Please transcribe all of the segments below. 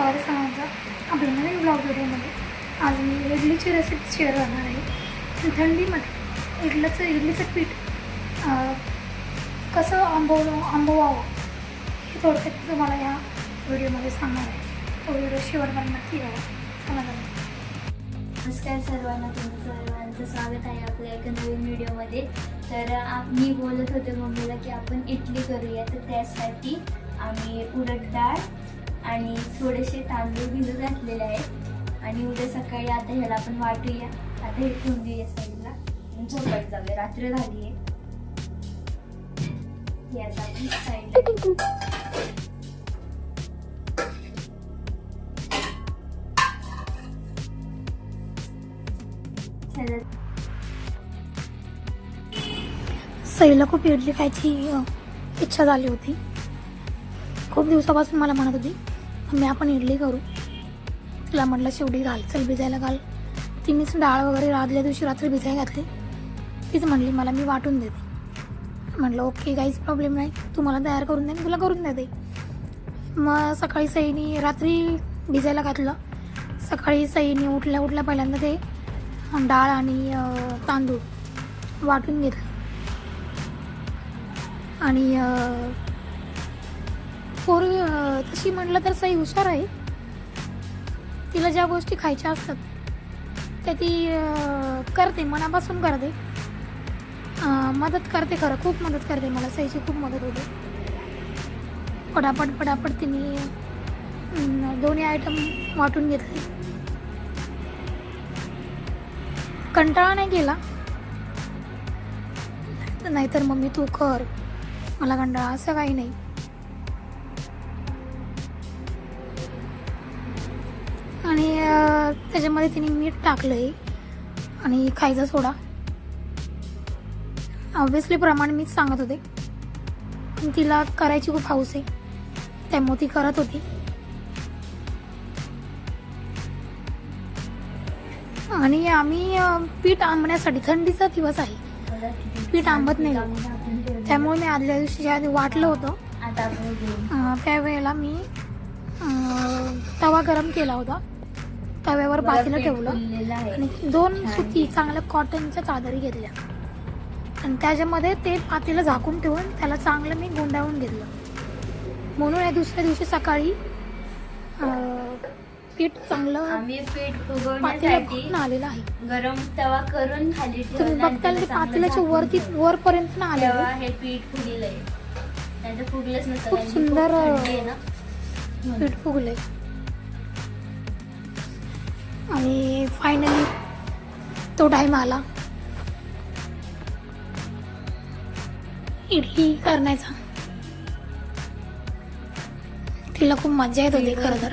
स्वागत आहे आपल्या नवीन ब्लॉग व्हिडिओमध्ये आज मी इडलीची रेसिपी शेअर करणार आहे. थंडीमध्ये इडलीचं इडलीचं पीठ कसं आंबवलं आंबवावं हे थोडक्यात तुम्हाला या व्हिडिओमध्ये सांगणार आहे. तो व्हिडिओ शेवटपर्यंत नक्की बघा. चला नमस्कार सर्वांना तुमचं सर्वांचं स्वागत आहे आपल्या एका नवीन व्हिडिओमध्ये तर मी बोलत होते मम्मीला की आपण इडली करूया. तर त्यासाठी आम्ही उडद डाळ आणि थोडेसे तांदूळ भिजू घातलेले आहेत. आणि उद्या सकाळी आता ह्याला आपण वाटूया. आता हे ठेवून देऊया साईडला. आणि झोपायला जाऊया. रात्र झाली आहे हे आता आपण साईडला सईला खूप इडली खायची इच्छा झाली होती. खूप दिवसापासून मला म्हणत होती मी आपण इडली करू. तिला म्हटलं शेवटी घाल चल भिजायला घाल. तिनेच डाळ वगैरे आदल्या दिवशी रात्री भिजायला घातली. तीच म्हणली मला मी वाटून देते. म्हटलं ओके काहीच प्रॉब्लेम नाही. तू मला तयार करून दे मी तुला करून देते. मग सकाळी सईनी रात्री भिजायला घातलं. सकाळी सईनी उठल्या उठल्या पहिल्यांदा ते डाळ आणि तांदूळ वाटून घेतलं. आणि अं, पोर तशी म्हटलं तर सई हुशार आहे. तिला ज्या गोष्टी खायच्या असतात त्या ती करते मनापासून करते. मदत करते खरं खूप मदत करते मला. सईची खूप मदत होते. पटापट पटापट तिने दोन्ही आयटम वाटून घेतले. कंटाळा नाही गेला. नाहीतर मम्मी तू कर. मला कंटाळा असं काही नाही. आणि त्याच्यामध्ये तिने मीठ टाकलंय आणि खायचा सोडा. ऑब्विसली प्रमाण मीच सांगत होते. पण तिला करायची खूप हाऊस आहे. त्यामुळे ती करत होती. आणि आम्ही पीठ आंबण्यासाठी थंडीचा दिवस आहे. पीठ आंबत नाही. त्यामुळे मी आदल्या दिवशी ज्या आधी वाटलं होतं. आहे. त्यावेळेला मी तवा गरम केला होता. तव्यावर पीठ ठेवलं. आणि दोन सुती चांगल्या कॉटनच्या चादरी घेतल्या. आणि त्याच्यामध्ये ते पातेलं झाकून ठेवून त्याला चांगलं मी गुंडाळून घेतलं. म्हणून या दुसऱ्या दिवशी सकाळी पीठ चांगलं आम्ही पीठ आलेलं आहे. गरम तवा करून खाली तुम्ही बघताल ते पातेल्याच्या वरती. वरपर्यंत ना आलेलं तेव्हा हे पीठ फुगलेलं आहे खूप सुंदर. पीठ फुगले आणि फायनली तो टाईम आला. इडली करण्याचा. तिला खूप मजा येत होती खरं तर.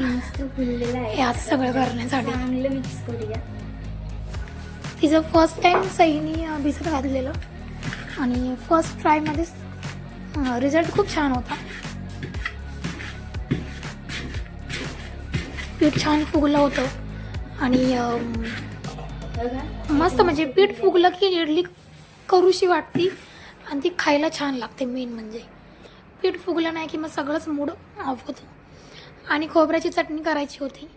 हे असं सगळं करण्यासाठी. मिक्स करूया तिचं फर्स्ट टाइम सईनी भिजत घातलेलं. आणि फर्स्ट ट्रायमध्येच रिझल्ट खूप छान होता. पीठ छान फुगलं होतं. आणि मस्त म्हणजे पीठ फुगलं की इडली करूशी वाटती आणि ती खायला छान लागते मेन म्हणजे. पीठ फुगलं नाही की मग सगळंच मूड ऑफ होतं. आणि खोबऱ्याची चटणी करायची होती.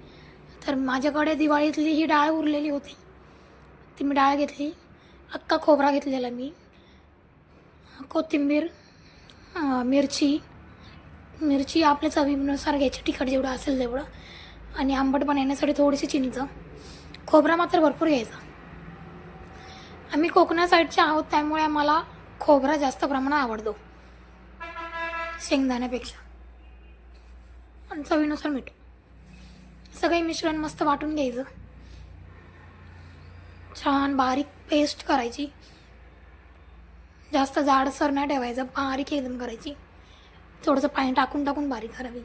तर माझ्याकडे दिवाळीतली ही डाळ उरलेली होती. ती मी डाळ घेतली. अख्खा खोबरा घेतलेला मी. कोथिंबीर मिरची मिरची आपल्या चवीनुसार घ्यायची. तिखट जेवढं असेल तेवढं. आणि आंबट बनवण्यासाठी थोडीशी चिंच. खोबरा मात्र भरपूर घ्यायचा. आम्ही कोकणा साईडचे आहोत त्यामुळे आम्हाला खोबरा जास्त प्रमाणात आवडतो. शेंगदाण्यापेक्षा. आणि चवीनुसार मीठ. सगळे मिश्रण मस्त वाटून घ्यायचं. छान बारीक पेस्ट करायची. जास्त जाडसर नाही ठेवायचं बारीक एकदम करायची. थोडंसं पाणी टाकून टाकून बारीक करावी.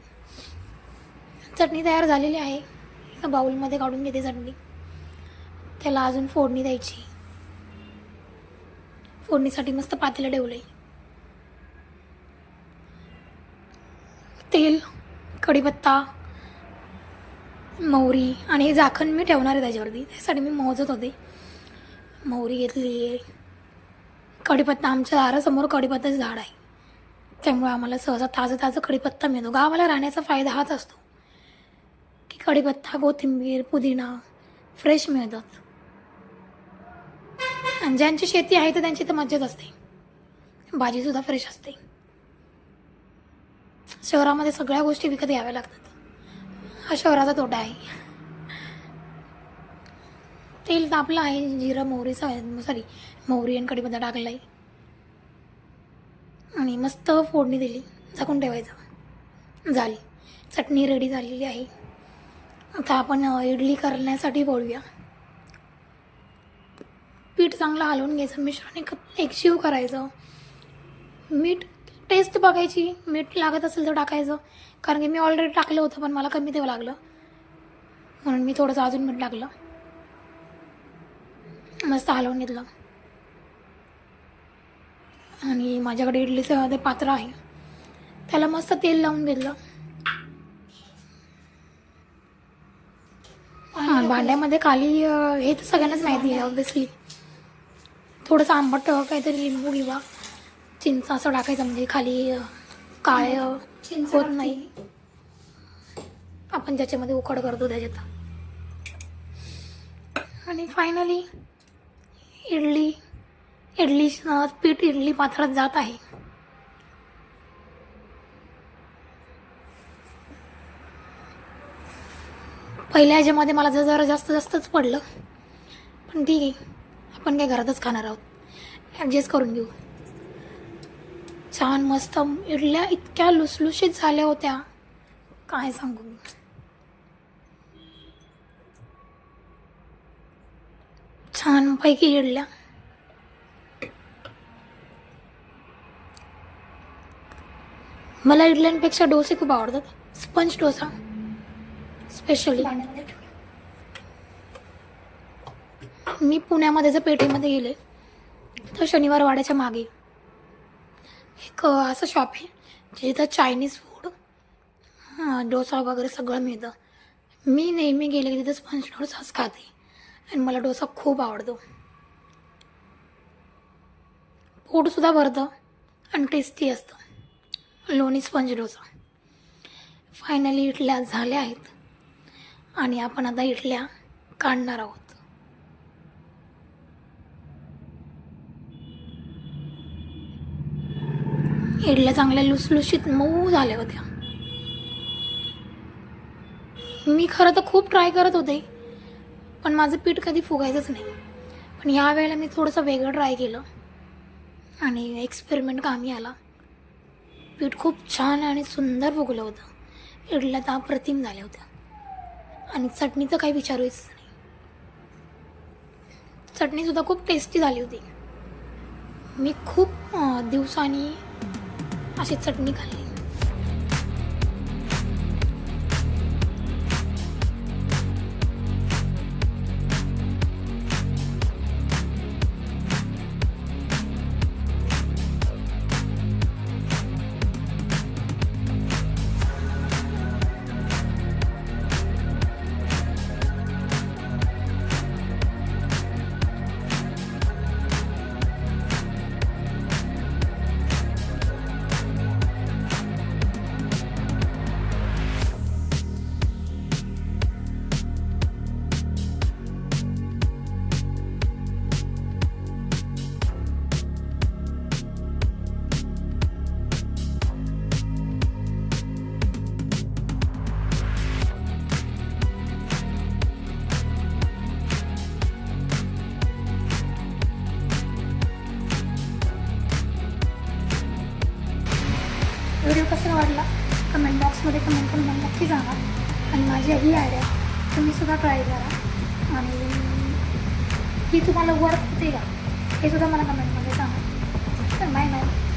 चटणी तयार झालेली आहे. एका काढून घेते चटणी. त्याला अजून फोडणी द्यायची. फोडणीसाठी मस्त पातेलं ठेवलंय. तेल कढीपत्ता मोहरी आणि हे झाकण मी ठेवणार आहे त्याच्यावरती. त्यासाठी मी मोजत होते. मोहरी घेतली आहे. कढीपत्ता आमच्या दारासमोर कढीपत्ताचं झाड आहे. त्यामुळे आम्हाला सहसा ताजं ताजं कढीपत्ता मिळतो. गावाला राहण्याचा फायदा हाच असतो. कढीपत्ता कोथिंबीर पुदिना फ्रेश मिळतात आणि ज्यांची शेती आहे तर त्यांची तर मज्जाच असते भाजीसुद्धा फ्रेश असते शहरामध्ये सगळ्या गोष्टी विकत घ्याव्या लागतात हा शहराचा तोटा आहे तेल तापलं आहे जिरं मोहरीचा सॉरी मोहरी आणि कढीपत्ता टाकला आहे आणि मस्त फोडणी दिली झाकून ठेवायचं झाली चटणी रेडी झालेली आहे आता आपण इडली करण्यासाठी बोलूया. पीठ चांगलं हलवून घ्यायचं. मिश्रण एक एकजीव करायचं. मीठ टेस्ट बघायची. मीठ लागत असेल तर टाकायचं. कारण की मी ऑलरेडी टाकलं होतं पण मला कमी द्यावं लागलं. म्हणून मी थोडंसं अजून मीठ टाकलं. मस्त हलवून घेतलं. आणि माझ्याकडे इडलीचं ते पात्र आहे. त्याला मस्त तेल लावून घेतलं हां भांड्यामध्ये खाली हे तर सगळ्यांनाच माहिती आहे ऑब्विसली थोडंसं आंबट काहीतरी लिंबू किंवा चिंच असं टाकायचं म्हणजे खाली काळे होत नाही. आपण ज्याच्यामध्ये उकड करतो त्याच्यात. आणि फायनली इडली. इडली पीठ इडली पात्रात जात आहे. पहिल्या ह्याच्यामध्ये मला जर जरा जास्त जास्तच पडलं पण ठीक आहे. आपण काय घरातच खाणार आहोत. ॲडजस्ट करून घेऊ. छान मस्त इडल्या इतक्या लुसलुशीत झाल्या होत्या. काय सांगू मी? छानपैकी इडल्या. मला इडल्यांपेक्षा डोसे खूप आवडतात. स्पंज डोसा. स्पेशली मी पुण्यामध्ये जर पेठेमध्ये गेले तर शनिवार वाड्याच्या मागे एक असं शॉप आहे जिथं चायनीज फूड डोसा वगैरे सगळं मिळतं. मी नेहमी गेले की तिथं स्पंज डोसाच खाते. आणि मला डोसा खूप आवडतो. पोटसुद्धा भरतं आणि टेस्टी असतं. लोणी स्पंज डोसा. फायनली इथल्या झाल्या आहेत. आणि आपण आता इडल्या काढणार आहोत. इडल्या चांगल्या लुसलुशीत मऊ झाल्या होत्या. मी खरं तर खूप ट्राय करत होते पण माझं पीठ कधी फुगायचंच नाही. पण ह्या वेळेला मी थोडंसं वेगळं ट्राय केलं आणि एक्सपेरिमेंट कामी आला. पीठ खूप छान आणि सुंदर फुगलं होतं. इडल्या तर अप्रतिम झाल्या होत्या. आणि चटणीचं काही विचारूच नाही. चटणीसुद्धा खूप टेस्टी झाली होती. मी खूप दिवसांनी अशी चटणी खाल्ली. व्हिडिओ कसा वाटला कमेंट बॉक्समध्ये कमेंट करून मला नक्की सांगा. आणि माझी ही आयडिया तुम्ही सुद्धा ट्राय करा. आणि ही तुम्हाला वर्क होते का हे सुद्धा मला कमेंटमध्ये सांगा. तर बाय बाय